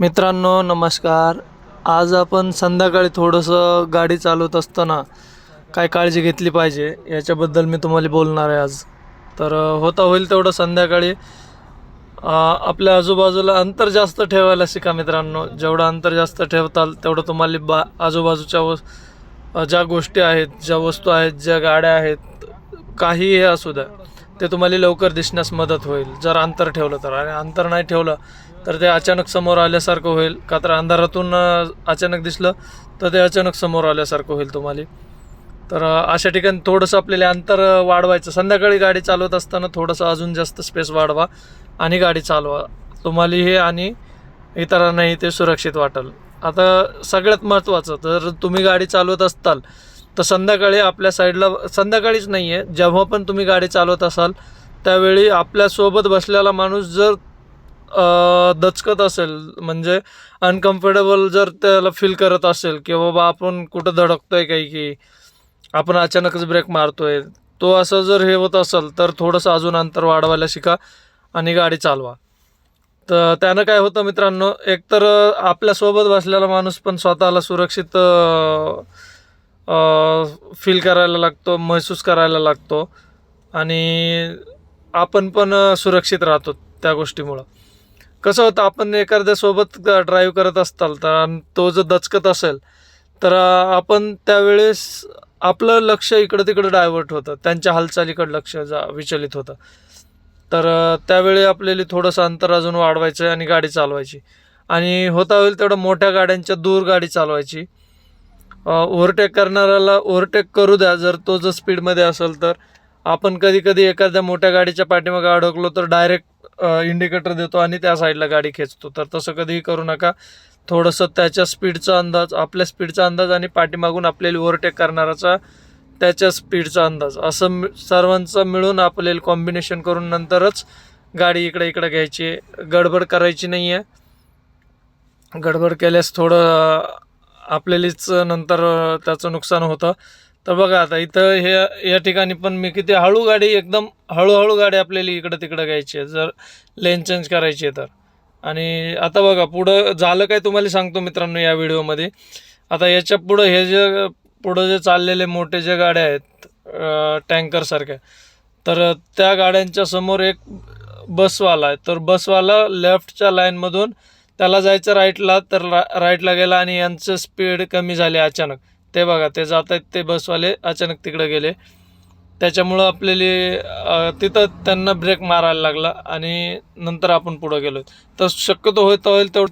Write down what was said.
मित्रांनो नमस्कार. आज आपण संध्याकाळी थोडंसं गाडी चालवत असताना काय काळजी घेतली पाहिजे. याच्याबद्दल मी तुम्हाला बोलणार आहे आज. तर होता होईल तेवढं संध्याकाळी. आपल्या आजूबाजूला अंतर जास्त ठेवायला शिका मित्रांनो. जेवढं अंतर जास्त ठेवताल तेवढं तुम्हाला बा आजूबाजूच्या व ज्या गोष्टी आहेत ज्या वस्तू आहेत ज्या गाड्या आहेत काही हे असू द्या. ते तुम्हाला लवकर दिसण्यास मदत होईल. जर अंतर ठेवलं तर. आणि अंतर नाही ठेवलं तर ते अचानक समोर आल्यासारखं होईल. का तर अंधारातून अचानक दिसलं तर ते अचानक समोर आल्यासारखं होईल तुम्हाला. तर अशा ठिकाणी थोडंसं आपल्याला अंतर वाढवायचं. संध्याकाळी गाडी चालवत असताना थोडंसं अजून जास्त स्पेस वाढवा आणि गाडी चालवा. तुम्हाला हे आणि इतरांनाही ते सुरक्षित वाटेल. आता सगळ्यात महत्त्वाचं तर तुम्ही गाडी चालवत असताल तर संध्याकाळी आपल्या साईडला संध्याकाळीच नाही आहे जेव्हा पण तुम्ही गाडी चालवत असाल त्यावेळी आपल्यासोबत बसलेला माणूस जर दचकत असेल म्हणजे अनकम्फर्टेबल जर त्याला फील करत असेल की बाबा आपण कुठं धडकतोय काही की आपण अचानकच ब्रेक मारतोय तो असं जर हे होत असेल तर थोडंसं अजून अंतर वाढवायला शिका आणि गाडी चालवा. तर त्यानं काय होतं मित्रांनो एकतर आपल्यासोबत बसलेला माणूस पण स्वतःला सुरक्षित फील करायला लागतो महसूस करायला लागतो. आणि आपण पण सुरक्षित राहतो त्या गोष्टीमुळं. कसं होतं आपण एखाद्या सोबत ड्राईव्ह करत असताल तर आणि तो जर दचकत असेल तर आपण त्यावेळेस आपलं लक्ष इकडं तिकडं डायव्हर्ट होतं. त्यांच्या हालचालीकडं लक्ष जा विचलित होतं. तर त्यावेळी आपल्याला थोडंसं अंतर अजून वाढवायचं आणि गाडी चालवायची. आणि होता होईल तेवढं मोठ्या गाड्यांच्या दूर गाडी चालवायची. ओव्हरटेक करणाऱ्याला ओव्हरटेक करू द्या. जर तो जर स्पीडमध्ये असेल तर. आपण कधी कधी एखाद्या मोठ्या गाडीच्या पाठीमागे अडकलो तर डायरेक्ट इंडिकेटर देतो आणि त्या साईडला गाडी खेचतो. तर तसं कधीही करू नका. थोडंसं त्याच्या स्पीडचा अंदाज आपल्या स्पीडचा अंदाज आणि पाठीमागून आपल्याला ओव्हरटेक करणाराचा त्याच्या स्पीडचा अंदाज. असं सर्वांचं मिळून आपल्याला कॉम्बिनेशन करून नंतरच गाडी इकडे इकडे घ्यायची. गडबड करायची नाही आहे गडबड केल्यास थोडं आपल्यालाच नंतर त्याचं नुकसान होतं. तर बघा आता इथं हे या ठिकाणी पण मी किती हळू गाडी एकदम हळूहळू गाडी आपल्याला इकडं तिकडं घ्यायची आहे. जर लेन चेंज करायची आहे तर. आणि आता बघा पुढं झालं काय तुम्हाला सांगतो मित्रांनो या व्हिडिओमध्ये. आता याच्या पुढं हे जे पुढं जे चाललेले मोठे जे गाड्या आहेत टँकरसारख्या तर त्या गाड्यांच्या समोर एक बसवाला आहे. तर बसवाला लेफ्टच्या लाईनमधून त्याला जायचं राईटला तर रा राईटला गेला आणि यांचं स्पीड कमी झाले अचानक. ते बघा ते जात आहेत ते बसवाले अचानक तिकडे गेले. त्याच्यामुळं आपल्याला तिथं त्यांना ब्रेक मारायला लागला आणि नंतर आपण पुढं गेलो तर शक्यतो होत होईल तेवढं